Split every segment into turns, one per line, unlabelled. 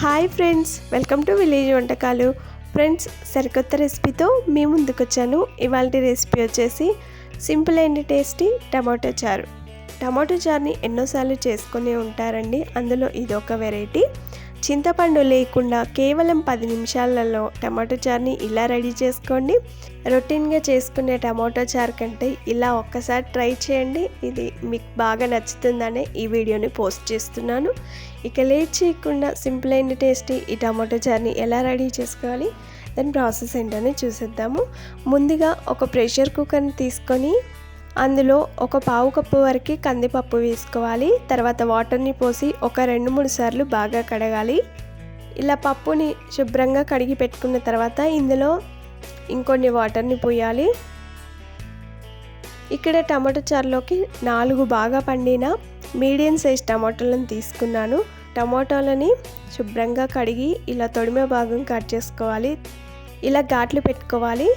Hi friends welcome to village వంటకాలు. Friends సరికొత్త రెసిపీతో మీ ముందుకు వచ్చాను ఇవాళ రెసిపీ వచ్చేసి సింపుల్ అండ్ టేస్టీ టమాటో చారు. టమాటో చారుని ఎన్నోసార్లు చేసుకుని ఉంటారండి. అందులో ఇది ఒక వెరైటీ చింతపండు లేకుండా కేవలం పది నిమిషాలలో టమాటో చారుని ఇలా రెడీ చేసుకోండి. రొటీన్గా చేసుకునే టమాటో చారు కంటే ఇలా ఒక్కసారి ట్రై చేయండి. ఇది మీకు బాగా నచ్చుతుందనే ఈ వీడియోని పోస్ట్ చేస్తున్నాను. ఇక లేట్ చేయకుండా సింపుల్ అండ్ టేస్టీ ఈ టమాటో చారుని ఎలా రెడీ చేసుకోవాలి? దాని ప్రాసెస్ ఏంటనే చూసేద్దాము. ముందుగా ఒక ప్రెషర్ కుక్కర్ని తీసుకొని అందులో ఒక పావు కప్పు వరకు కందిపప్పు వేసుకోవాలి. తర్వాత వాటర్ని పోసి ఒక రెండు మూడు సార్లు బాగా కడగాలి. ఇలా పప్పుని శుభ్రంగా కడిగి పెట్టుకున్న తర్వాత ఇందులో ఇంకొన్ని వాటర్ని పోయాలి. ఇక్కడ టమాటో చారులోకి నాలుగు బాగా పండిన మీడియం సైజ్ టమాటోలను తీసుకున్నాను. టమాటోలని శుభ్రంగా కడిగి ఇలా తొడిమే భాగం కట్ చేసుకోవాలి. ఇలా ఘాట్లు పెట్టుకోవాలి.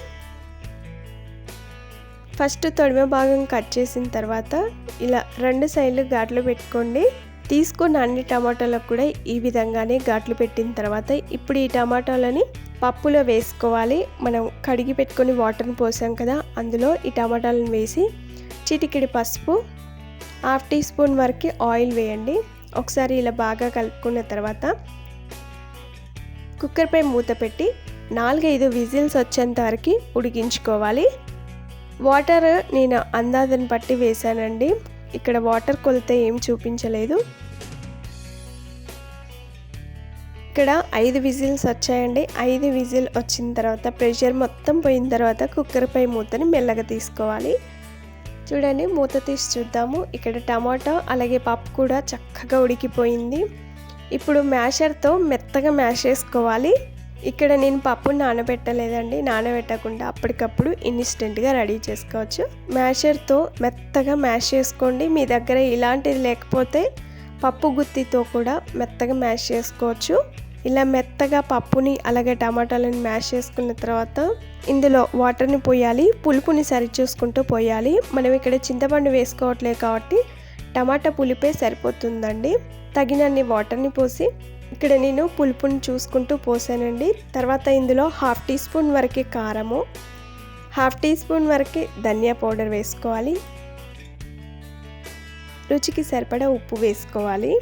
ఫస్ట్ తొడిమ భాగం కట్ చేసిన తర్వాత ఇలా రెండు సైడ్లు ఘాట్లు పెట్టుకోండి. తీసుకున్న అన్ని టమాటాలకు కూడా ఈ విధంగానే ఘాట్లు పెట్టిన తర్వాత ఇప్పుడు ఈ టమాటాలని పప్పులో వేసుకోవాలి. మనం కడిగి పెట్టుకొని వాటర్ని పోసాం కదా అందులో ఈ టమాటాలను వేసి చిటికిడి పసుపు హాఫ్ టీ స్పూన్ వరకు ఆయిల్ వేయండి. ఒకసారి ఇలా బాగా కలుపుకున్న తర్వాత కుక్కర్పై మూత పెట్టి నాలుగైదు విజిల్స్ వచ్చేంత వరకు ఉడికించుకోవాలి. వాటర్ నేను అందాజని పట్టి వేసానండి ఇక్కడ వాటర్ కొలితే ఏం చూపించలేదు. ఇక్కడ ఐదు విజిల్స్ వచ్చాయండి. ఐదు విజిల్ వచ్చిన తర్వాత ప్రెషర్ మొత్తం పోయిన తర్వాత కుక్కర్పై మూతని మెల్లగా తీసుకోవాలి. చూడండి మూత తీసి చూద్దాము. ఇక్కడ టమాటా అలాగే పప్పు కూడా చక్కగా ఉడికిపోయింది. ఇప్పుడు మ్యాషర్తో మెత్తగా మ్యాష్ చేసుకోవాలి. ఇక్కడ నేను పప్పు నానబెట్టలేదండి. నానబెట్టకుండా అప్పటికప్పుడు ఇన్స్టెంట్గా రెడీ చేసుకోవచ్చు. మ్యాషర్తో మెత్తగా మ్యాష్ చేసుకోండి. మీ దగ్గర ఇలాంటిది లేకపోతే పప్పు గుత్తితో కూడా మెత్తగా మ్యాష్ చేసుకోవచ్చు. ఇలా మెత్తగా పప్పుని అలాగే టమాటాలను మ్యాష్ చేసుకున్న తర్వాత ఇందులో వాటర్ని పోయాలి. పులుపుని సరి చూసుకుంటూ పోయాలి. మనం ఇక్కడ చింతపండు వేసుకోవట్లేదు కాబట్టి టమాటా పులిపే సరిపోతుందండి. తగినన్ని వాటర్ని పోసి ఇక్కడ నేను పులుపుని చూసుకుంటూ పోసానండి. తర్వాత ఇందులో హాఫ్ టీ స్పూన్ వరకు కారము హాఫ్ టీ స్పూన్ వరకు ధనియా పౌడర్ వేసుకోవాలి. రుచికి సరిపడా ఉప్పు వేసుకోవాలి.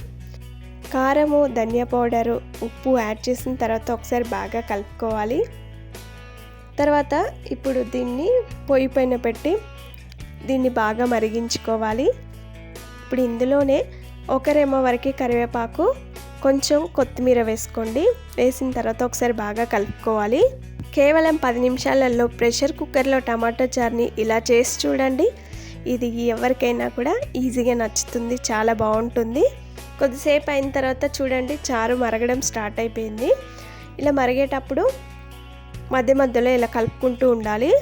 కారము ధనియా పౌడరు ఉప్పు యాడ్ చేసిన తర్వాత ఒకసారి బాగా కలుపుకోవాలి. తర్వాత ఇప్పుడు దీన్ని పొయ్యి పైన పెట్టి దీన్ని బాగా మరిగించుకోవాలి. ఇప్పుడు ఇందులోనే ఒకరేమో వరకు కరివేపాకు కొంచెం కొత్తిమీర వేసుకోండి. వేసిన తర్వాత ఒకసారి బాగా కలుపుకోవాలి. కేవలం పది నిమిషాలలో ప్రెషర్ కుక్కర్లో టమాటో చార్ని ఇలా చేసి చూడండి. ఇది ఎవరికైనా కూడా ఈజీగా నచ్చుతుంది చాలా బాగుంటుంది. కొద్దిసేపు అయిన తర్వాత చూడండి చారు మరగడం స్టార్ట్ అయిపోయింది. ఇలా మరిగేటప్పుడు మధ్య మధ్యలో ఇలా కలుపుకుంటూ ఉండాలి.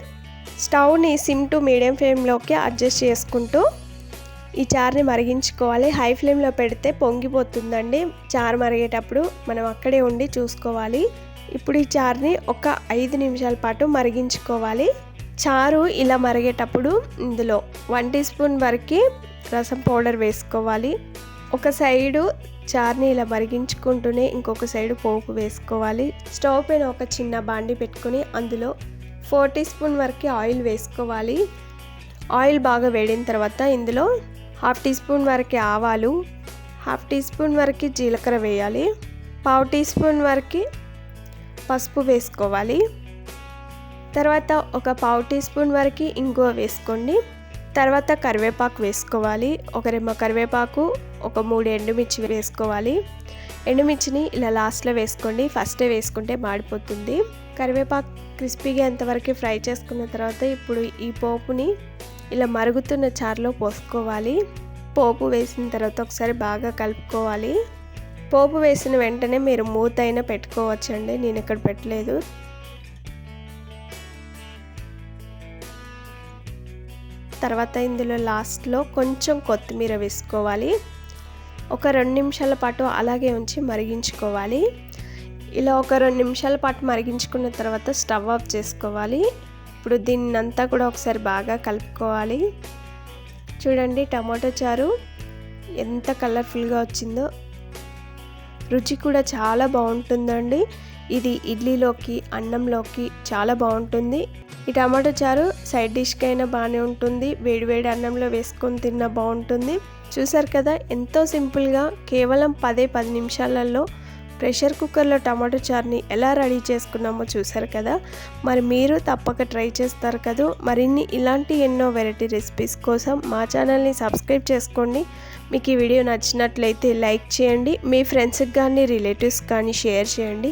స్టవ్ని సిమ్ టు మీడియం ఫ్లేమ్లోకి అడ్జస్ట్ చేసుకుంటూ ఈ చారుని మరిగించుకోవాలి. హై ఫ్లేమ్లో పెడితే పొంగిపోతుందండి. చారు మరిగేటప్పుడు మనం అక్కడే ఉండి చూసుకోవాలి. ఇప్పుడు ఈ చారుని ఒక ఐదు నిమిషాల పాటు మరిగించుకోవాలి. చారు ఇలా మరిగేటప్పుడు ఇందులో వన్ టీ స్పూన్ వరకు రసం పౌడర్ వేసుకోవాలి. ఒక సైడు చార్ని ఇలా మరిగించుకుంటూనే ఇంకొక సైడు పోపు వేసుకోవాలి. స్టవ్ పైన ఒక చిన్న బాండి పెట్టుకొని అందులో ఫోర్ టీ స్పూన్ వరకు ఆయిల్ వేసుకోవాలి. ఆయిల్ బాగా వేడిన తర్వాత ఇందులో హాఫ్ టీ స్పూన్ వరకు ఆవాలు హాఫ్ టీ స్పూన్ వరకు జీలకర్ర వేయాలి. పావు టీ స్పూన్ వరకు పసుపు వేసుకోవాలి. తర్వాత ఒక పావు టీ స్పూన్ వరకు ఇంగువ వేసుకోండి. తర్వాత కరివేపాకు వేసుకోవాలి. ఒక రెమ్మ కరివేపాకు ఒక మూడు ఎండుమిర్చి వేసుకోవాలి. ఎండుమిర్చిని ఇలా లాస్ట్లో వేసుకోండి. ఫస్టే వేసుకుంటే మాడిపోతుంది. కరివేపాకు క్రిస్పీగా ఎంతవరకు ఫ్రై చేసుకున్న తర్వాత ఇప్పుడు ఈ పోపుని ఇలా మరుగుతున్న చారులో పోసుకోవాలి. పోపు వేసిన తర్వాత ఒకసారి బాగా కలుపుకోవాలి. పోపు వేసిన వెంటనే మీరు మూత అయినా పెట్టుకోవచ్చండి. నేను ఇక్కడ పెట్టలేదు. తర్వాత ఇందులో లాస్ట్లో కొంచెం కొత్తిమీర వేసుకోవాలి. ఒక రెండు నిమిషాల పాటు అలాగే ఉంచి మరిగించుకోవాలి. ఇలా ఒక రెండు నిమిషాల పాటు మరిగించుకున్న తర్వాత స్టవ్ ఆఫ్ చేసుకోవాలి. ఇప్పుడు దీన్నంతా కూడా ఒకసారి బాగా కలుపుకోవాలి. చూడండి టమాటో చారు ఎంత కలర్ఫుల్గా వచ్చిందో. రుచి కూడా చాలా బాగుంటుందండి. ఇది ఇడ్లీలోకి అన్నంలోకి చాలా బాగుంటుంది. ఈ టమాటో చారు సైడ్ డిష్కి అయినా బాగానే ఉంటుంది వేడివేడి అన్నంలో వేసుకొని తిన్నా బాగుంటుంది. చూసారు కదా ఎంతో సింపుల్గా కేవలం పదే పది నిమిషాలలో ప్రెషర్ కుక్కర్లో టమాటో చార్ని ఎలా రెడీ చేసుకున్నామో చూసారు కదా. మరి మీరు తప్పక ట్రై చేస్తారు కదా. మరిన్ని ఇలాంటి ఎన్నో వెరైటీ రెసిపీస్ కోసం మా ఛానల్ని సబ్స్క్రైబ్ చేసుకోండి. మీకు ఈ వీడియో నచ్చినట్లయితే లైక్ చేయండి. మీ ఫ్రెండ్స్కి కానీ రిలేటివ్స్ కానీ షేర్ చేయండి.